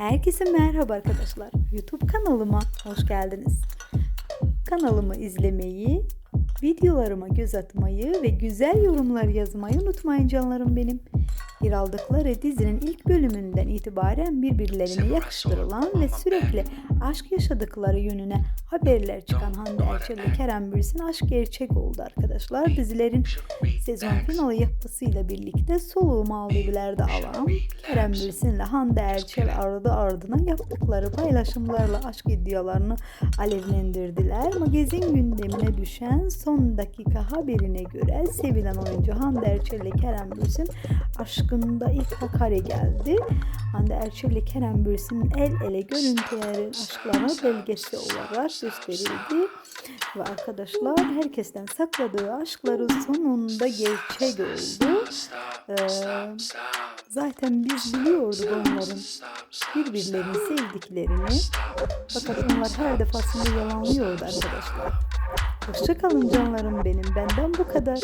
Herkese merhaba arkadaşlar. YouTube kanalıma hoş geldiniz. Kanalımı izlemeyi, videolarıma göz atmayı ve güzel yorumlar yazmayı unutmayın canlarım benim. Yer aldıkları dizinin ilk bölümünden itibaren birbirlerine yakıştırılan ve sürekli aşk yaşadıkları yönüne haberler çıkan Hande Erçel ve Kerem Bürsin aşk gerçek oldu arkadaşlar. Dizilerin sezon finali yapmasıyla birlikte soluğu Maldivler'de alan Kerem Bürsin ile Hande Erçel ardı ardına yaptıkları paylaşımlarla aşk iddialarını alevlendirdiler. Magazin gündemine düşen son dakika haberine göre sevilen oyuncu Hande Erçel ile Kerem Bürsin aşkında ilk hakare geldi. Hande Erçel ile Kerem Bürsin'in el ele görüntülerin aşklarına belgesi olarak gösterildi. Ve arkadaşlar herkesten sakladığı aşkları sonunda gerçek oldu. Ee, zaten biz biliyorduk onların birbirlerini sevdiklerini. Fakat onlar her defasında yalanlıyordu arkadaşlar. Hoşçakalın canlarım benim. Benden bu kadar.